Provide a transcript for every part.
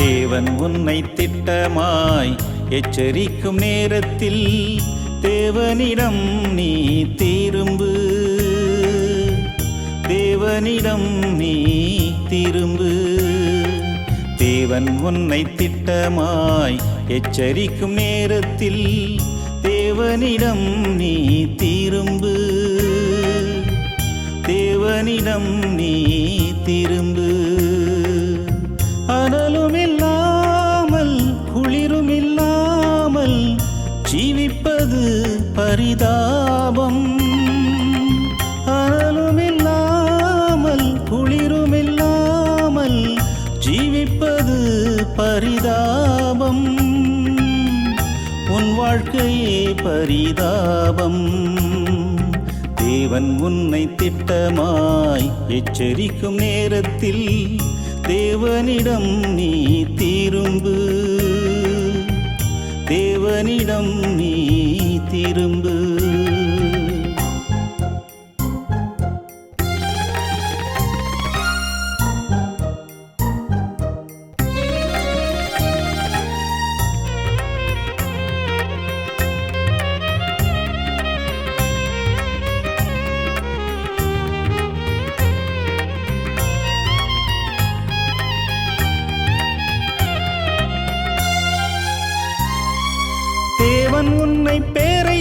தேவன் உன்னை திட்டமாய் எச்சரிக்கும் நேரத்தில் தேவனிடம் நீ திரும்பு. தேவனிடம் நீ திரும்பு. தேவன் உன்னை திட்டமாய் எச்சரிக்கும் நேரத்தில் தேவனிடம் நீ திரும்பு. தேவனிடம் நீ திரும்பு. அனலுமே பரிதாபம். அனலுமில்லாமல் குளிருமில்லாமல் ஜீவிப்பது பரிதாபம். உன் வாழ்க்கையே பரிதாபம். தேவன் உன்னை திட்டமாய் எச்சரிக்கும் நேரத்தில் தேவனிடம் நீ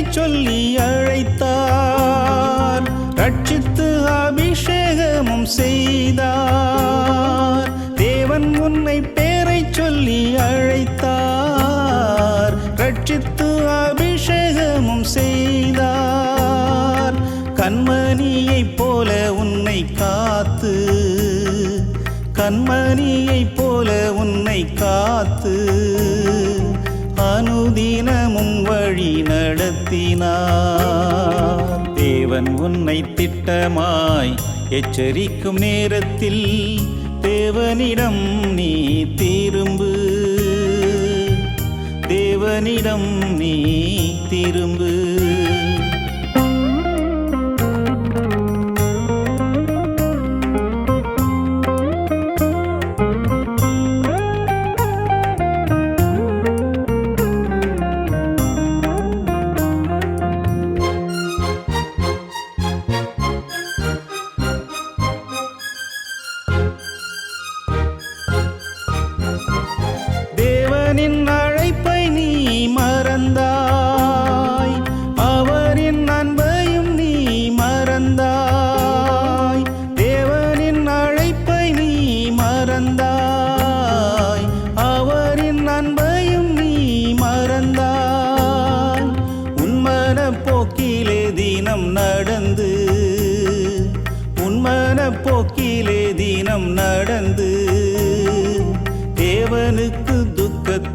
சொல்லி அழைத்தார். ரட்சித்து அபிஷேகமும் செய்தார். தேவன் உன்னை பேரை சொல்லி அழைத்தார். ரட்சித்து அபிஷேகமும் செய்தார். கண்மணியைப் போல உன்னை காத்து கண்மணியைப் போல உன்னை காத்து உன் வழி நடத்தினார். தேவன் உன்னை திட்டமாய் எச்சரிக்கும் நேரத்தில் தேவனிடம் நீ திரும்பு. தேவனிடம் நீ திரும்பு.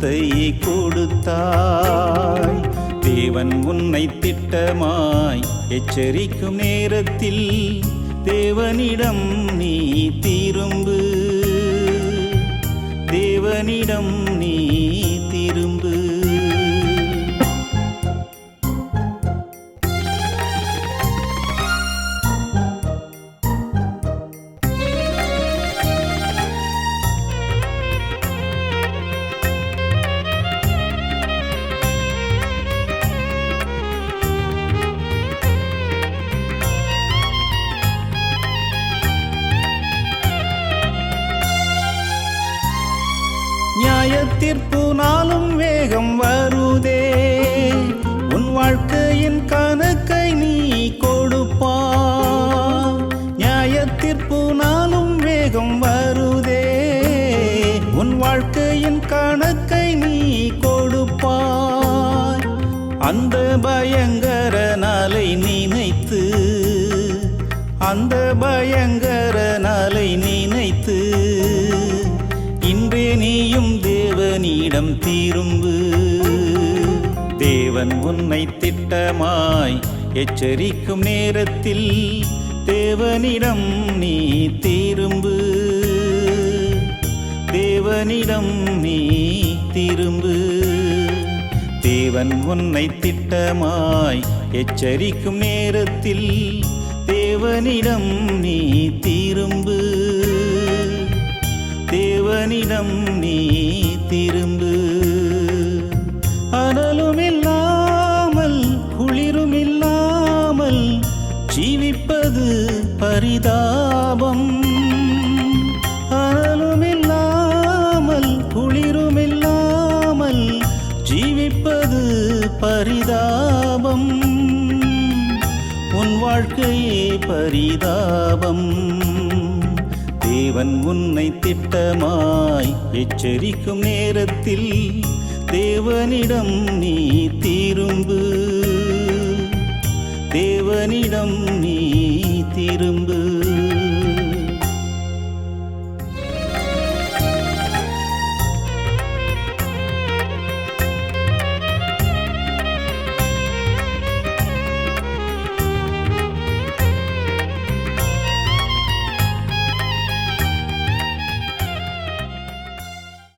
துக்கத்தை கொடுத்தாய். தேவன் உன்னை திட்டமாய் எச்சரிக்கும் நேரத்தில் தேவனிடம் நீ திரும்பு. தேவனிடம் நீ நியாயத்தீர்ப்பு நாளும் வேகம் வருதே. உன் வாழ்க்கையின் கணக்கை நீ கொடுப்பா. நியாயத்தீர்ப்பு நாளும் வேகம் வருதே. உன் வாழ்க்கையின் கணக்கை நீ கொடுப்பாய் அந்த பயங்கர நாளை நினைத்து அந்த பயங்கர நாளை நினைத்து நீயும் தேவனிடம் திரும்பு. தேவன் உன்னை திட்டமாய் எச்சரிக்கும் நேரத்தில் தேவனிடம் நீ திரும்பு. தேவனிடம் நீ திரும்பு. தேவன் உன்னை திட்டமாய் எச்சரிக்கும் நேரத்தில் தேவனிடம் நீ திரும்பு. தேவனிடம் நீ திரும்பு. அனலும் இல்லாமல் குளிரும் இல்லாமல் ஜீவிப்பது பரிதாபம். அனலும் இல்லாமல் குளிரும் இல்லாமல் ஜீவிப்பது பரிதாபம். உன் வாழ்க்கையே பரிதாபம். தேவன் உன்னை திட்டமாய் எச்சரிக்கும் நேரத்தில் தேவனிடம் நீ திரும்பு. தேவனிடம் நீ திரும்பு.